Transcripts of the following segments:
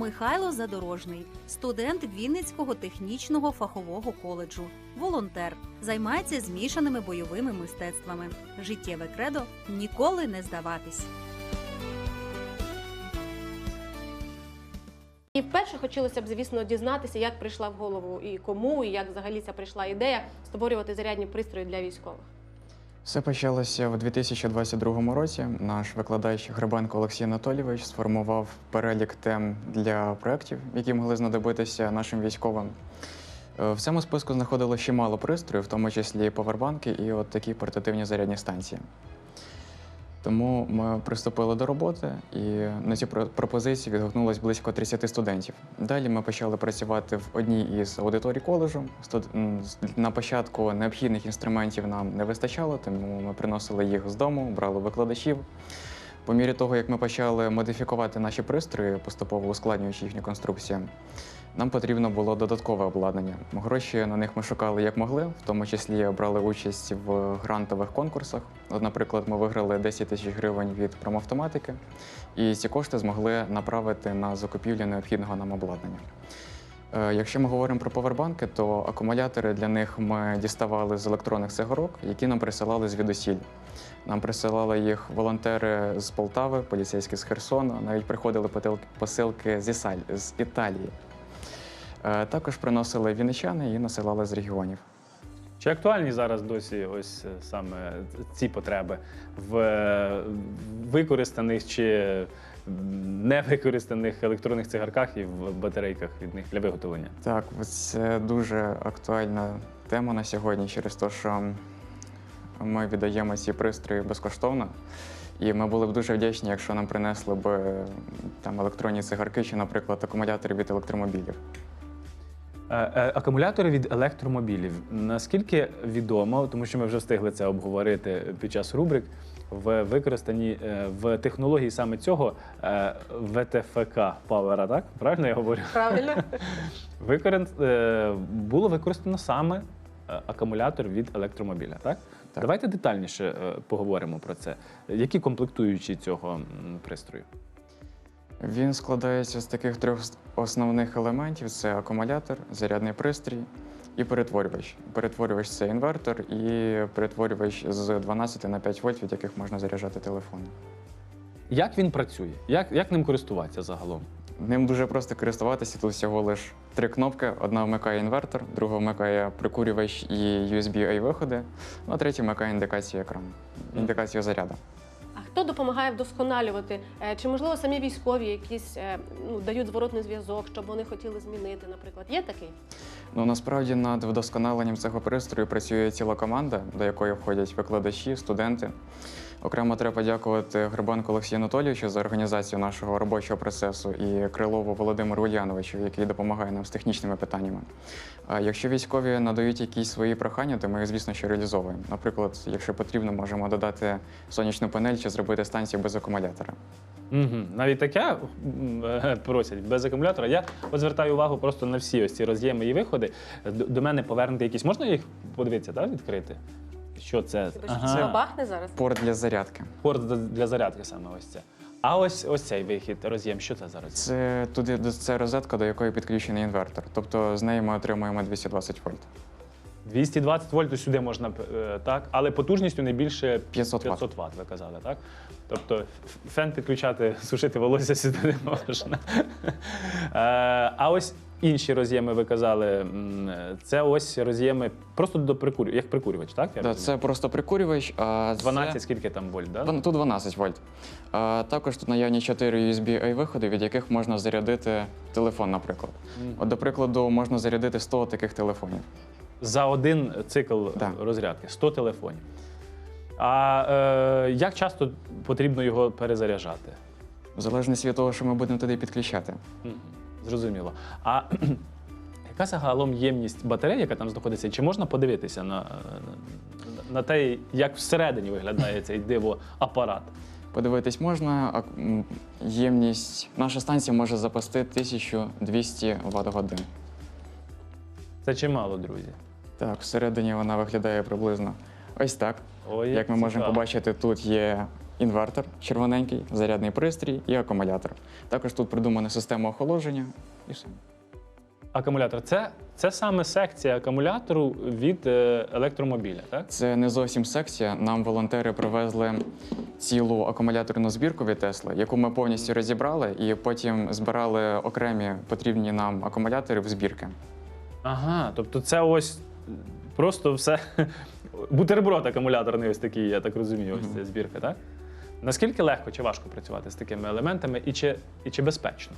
Михайло Задорожний, студент Вінницького технічного фахового коледжу, волонтер, займається змішаними бойовими мистецтвами. Життєве кредо ніколи не здаватись. І вперше хотілося б, звісно, дізнатися, як прийшла в голову і кому, і як взагалі ця прийшла ідея створювати зарядні пристрої для військових. Все почалося в 2022 році. Наш викладач Гребенко Олексій Анатолійович сформував перелік тем для проєктів, які могли знадобитися нашим військовим. Е, В цьому списку знаходилося чимало пристроїв, в тому числі павербанки і от такі портативні зарядні станції. Тому ми приступили до роботи, і на ці про- пропозиції відгукнулось близько 30 студентів. Далі ми почали працювати в одній із аудиторій коледжу. На початку необхідних інструментів нам не вистачало, тому ми приносили їх з дому, брали викладачів. По мірі того, як ми почали модифікувати наші пристрої, поступово ускладнюючи їхню конструкцію, нам потрібно було додаткове обладнання. Гроші на них ми шукали як могли, в тому числі брали участь в грантових конкурсах. От, наприклад, ми виграли 10 тисяч гривень від промавтоматики, і ці кошти змогли направити на закупівлю необхідного нам обладнання. Е, Якщо ми говоримо про повербанки, то акумулятори для них ми діставали з електронних цигарок, які нам присилали звідусіль. Нам присилали їх волонтери з Полтави, поліцейські з Херсону, навіть приходили посилки з, Ісаль- з Італії. Е, Також приносили вінничани і насилали з регіонів. Чи актуальні зараз досі ось е, саме ці потреби в е, використаних чи невикористаних електронних цигарках і в батарейках від них для виготовлення? Так, це дуже актуальна тема на сьогодні через те, що ми віддаємо ці пристрої безкоштовно. І ми були б дуже вдячні, якщо нам принесли б там електронні цигарки чи, наприклад, акумулятори від електромобілів. Е, е, Акумулятори від електромобілів. Наскільки відомо, тому що ми вже встигли це обговорити під час рубрик, в використанні е, в технології саме цього ВТФК Павера, так? Правильно я говорю? Правильно? Викорен... Було використано саме акумулятор від електромобіля, так? Так. Давайте детальніше поговоримо про це. Які комплектуючі цього пристрою? Він складається з таких трьох основних елементів: це акумулятор, зарядний пристрій і перетворювач. Перетворювач це інвертор і перетворювач з 12 на 5 вольт, від яких можна заряджати телефон. Як він працює? Як, як ним користуватися загалом? Ним дуже просто користуватися. Тут всього лиш три кнопки: одна вмикає інвертор, друга вмикає прикурювач і USB-A виходи, ну а третя вмикає індикацію екрану, індикацію заряду. Хто допомагає вдосконалювати? Е, Чи можливо самі військові якісь е, ну, дають зворотний зв'язок, щоб вони хотіли змінити, наприклад? Є такий? Ну насправді над вдосконаленням цього пристрою працює ціла команда, до якої входять викладачі, студенти. Окремо треба подякувати Грибанку Олексію Анатолійовичу за організацію нашого робочого процесу і Крилову Володимиру Ульяновичу, який допомагає нам з технічними питаннями. А якщо військові надають якісь свої прохання, то ми їх, звісно, що реалізовуємо. Наприклад, якщо потрібно, можемо додати сонячну панель чи зробити станцію без акумулятора. Угу. Навіть таке е, просять без акумулятора. Я от звертаю увагу просто на всі ось ці роз'єми і виходи. До, до мене повернути якісь. Можна їх подивитися, так, відкрити? Що це? Тебе щось бабахне зараз? Порт для зарядки. Порт для- зарядки саме ось це. А ось ось цей вихід, роз'єм, що це за роз'єм? Це туди це розетка, до якої підключений інвертор. Тобто з неї ми отримуємо 220 вольт. 220 вольт сюди можна е, так, але потужністю не більше 500 Вт. 500 Вт, ви казали, так? Тобто фен підключати, сушити волосся сюди не можна. Е, А ось інші роз'єми ви казали, це ось роз'єми просто до прикурю, як прикурювач, так? Я Да, розумію? це просто прикурювач. А це- 12, скільки там вольт, так? Дон- Тут 12 вольт. А, також тут наявні 4 USB-A виходи, від яких можна зарядити телефон, наприклад. От, до прикладу, можна зарядити 100 таких телефонів. За один цикл Да. розрядки 100 телефонів. А е, як часто потрібно його перезаряджати? В залежності від того, що ми будемо туди підключати. Мгм. Зрозуміло. А яка загалом ємність батареї, яка там знаходиться, чи можна подивитися на, на, на те, як всередині виглядає цей диво апарат? Подивитись можна, а, м, ємність. Наша станція може запасти 1200 Вт годин. Це чимало, друзі. Так, всередині вона виглядає приблизно ось так. Ой, Як ми можемо цікаво. побачити, тут є інвертор червоненький, зарядний пристрій і акумулятор. Також тут придумана система охолодження і все. Акумулятор це, це саме секція акумулятору від е, електромобіля, так? Це не зовсім секція. Нам волонтери привезли цілу акумуляторну збірку від Tesla, яку ми повністю розібрали, і потім збирали окремі потрібні нам акумулятори в збірки. Ага, тобто це ось просто все бутерброд акумуляторний ось такий, я так розумію, ось ця збірка, так? Наскільки легко чи важко працювати з такими елементами і чи, і чи безпечно?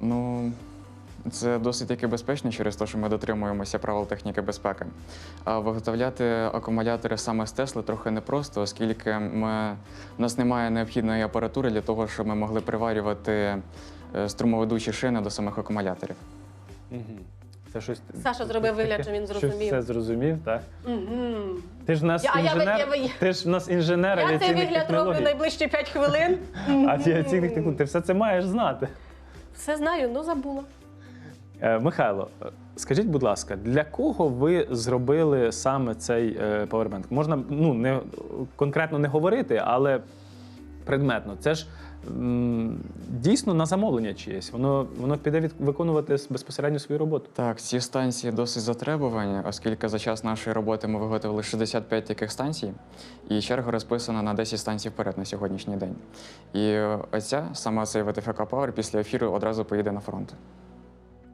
Ну, це досить таки безпечно через те, що ми дотримуємося правил техніки безпеки. А виготовляти акумулятори саме з Тесли трохи непросто, оскільки ми, у нас немає необхідної апаратури для того, щоб ми могли приварювати е, струмоведучі шини до самих акумуляторів. Угу. Це щось Саша зробив вигляд, що він Щось зрозумів. все зрозумів, так? Мгм. Ти ж в нас Я- а я- інженер, я- я- ти ж в нас інженер Я цей авіаційних вигляд роблю технологій. найближчі 5 хвилин. Авіаційних технологій. Ти все це маєш знати. Все знаю, ну забула. Е, Михайло, е, скажіть, будь ласка, для кого ви зробили саме цей е, павербанк? Можна ну, не, конкретно не говорити, але предметно. Це ж м, дійсно на замовлення чиєсь. Воно, воно піде від, виконувати безпосередньо свою роботу. Так, ці станції досить затребувані, оскільки за час нашої роботи ми виготовили 65 таких станцій, і черга розписана на 10 станцій вперед на сьогоднішній день. І оця, сама цей ВТФК Power після ефіру одразу поїде на фронт.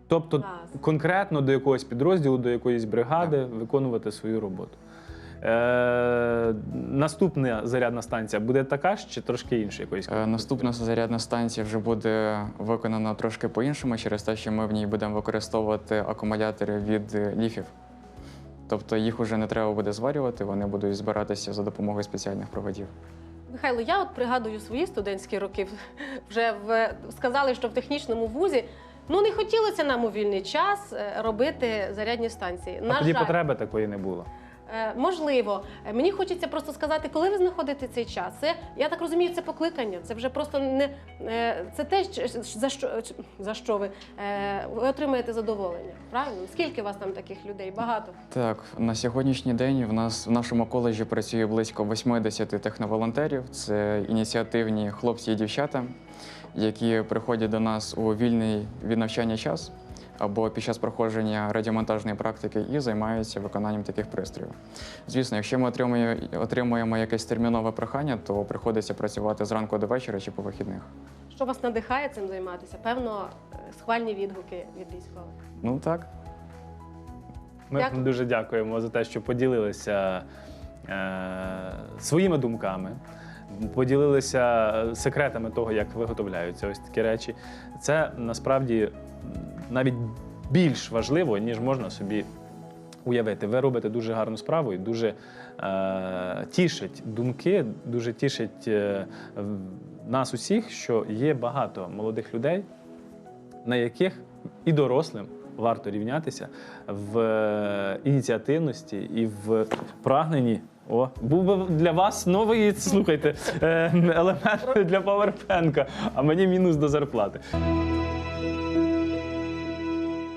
Тобто Клас. конкретно до якогось підрозділу, до якоїсь бригади виконувати свою роботу. Е, наступна зарядна станція буде така ж чи трошки інша якоїсь? Е, Наступна зарядна станція вже буде виконана трошки по-іншому, через те, що ми в ній будемо використовувати акумулятори від ліфів. Тобто їх вже не треба буде зварювати, вони будуть збиратися за допомогою спеціальних проводів. Михайло, я от пригадую свої студентські роки. Вже в сказали, що в технічному вузі ну не хотілося нам у вільний час е, робити зарядні станції. А тоді жаль, потреби такої не було. Е, Можливо, Е, мені хочеться просто сказати, коли ви знаходите цей час. Це я так розумію, це покликання. Це вже просто не е, це те, за що за що ви, ви отримаєте задоволення. Правильно? Скільки у вас там таких людей? Багато. Так, на сьогоднішній день в нас в нашому коледжі працює близько 80 техноволонтерів. Це ініціативні хлопці і дівчата, які приходять до нас у вільний від навчання час або під час проходження радіомонтажної практики і займаються виконанням таких пристроїв. Звісно, якщо ми отримуємо, отримуємо якесь термінове прохання, то приходиться працювати зранку до вечора чи по вихідних. Що вас надихає цим займатися? Певно, е, схвальні відгуки від військових. Ну так. Ми Дякую. дуже дякуємо за те, що поділилися е, своїми думками, поділилися секретами того, як виготовляються ось такі речі. Це насправді навіть більш важливо, ніж можна собі уявити. Ви робите дуже гарну справу і дуже е, тішить думки, дуже тішить е, нас усіх, що є багато молодих людей, на яких і дорослим варто рівнятися в е, ініціативності і в прагненні. О, був би для вас новий, слухайте, е, елемент для паверпенка, а мені мінус до зарплати.